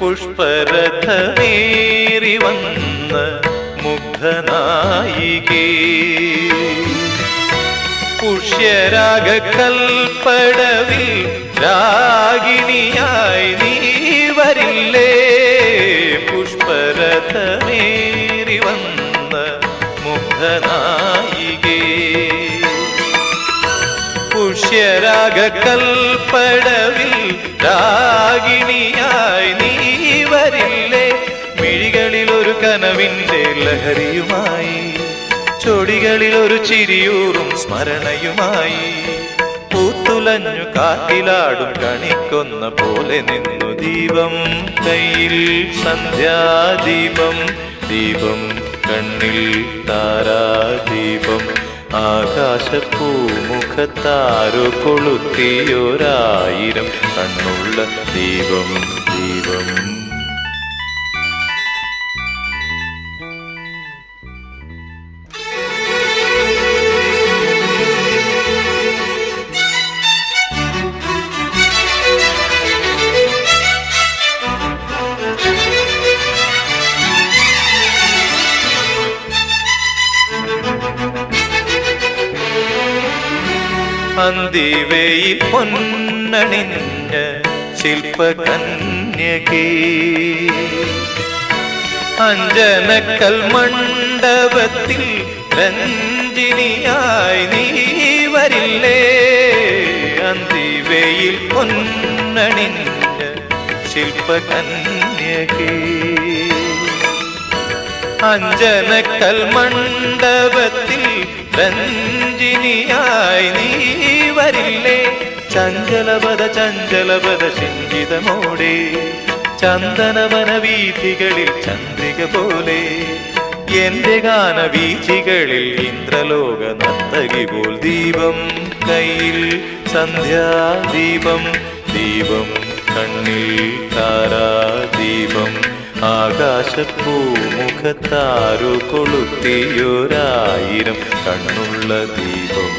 പുഷ്പരഥമേറി വന്ന മുഗ്ധനായികേ. പുഷ്യരാഗക്കൽപ്പടവിൽ രാഗിണിയായി നീ വരില്ലേ. പുഷ്പരഥമേറി വന്ന മുഗ്ധനായികേ. പുഷ്യരാഗക്കൽപ്പടവിൽ രാഗിണിയായി കനവിന്റെ ലഹരിയുമായി ചൊടികളിൽ ഒരു ചിരിയൂറും സ്മരണയുമായി പൂത്തുലഞ്ഞു കാറ്റിലാടും കണിക്കൊന്ന പോലെ നിന്നു ദീപം കയ്യിൽ സന്ധ്യാദീപം ദീപം കണ്ണിൽ താരാദീപം ആകാശപ്പൂമുഖത്താരോ കൊളുത്തിയൊരായിരം കണ്ണുള്ള ദീപം ദീപം അന്തിവയിൽ പൊന്നണിഞ്ഞ ശില്പകന്യകേ. അഞ്ജനക്കൽ മണ്ഡപത്തിൽ രഞ്ജിനിയായി നീ വരില്ലേ? അന്തിവയിൽ പൊന്നണിഞ്ഞ ശില്പകന്യകേ. അഞ്ജനക്കൽ മണ്ഡപത്തിൽ രഞ്ജിനിയായി നീ വരില്ലേ ചഞ്ചലപദ ചഞ്ചലപദ ശിഞ്ചിതമോടെ ചന്ദനവന വീഥികളിൽ ചന്ദ്രിക പോലെ എന്റെ ഗാന ഗാനവീഥികളിൽ ഇന്ദ്രലോക നർത്തകി പോൽ ദീപം കയ്യിൽ സന്ധ്യാദീപം ദീപം കണ്ണിൽ താരാദീപം ആകാശപ്പൂമുഖത്താരു കൊളുത്തിയൊരായിരം കണ്ണുള്ള ദീപം.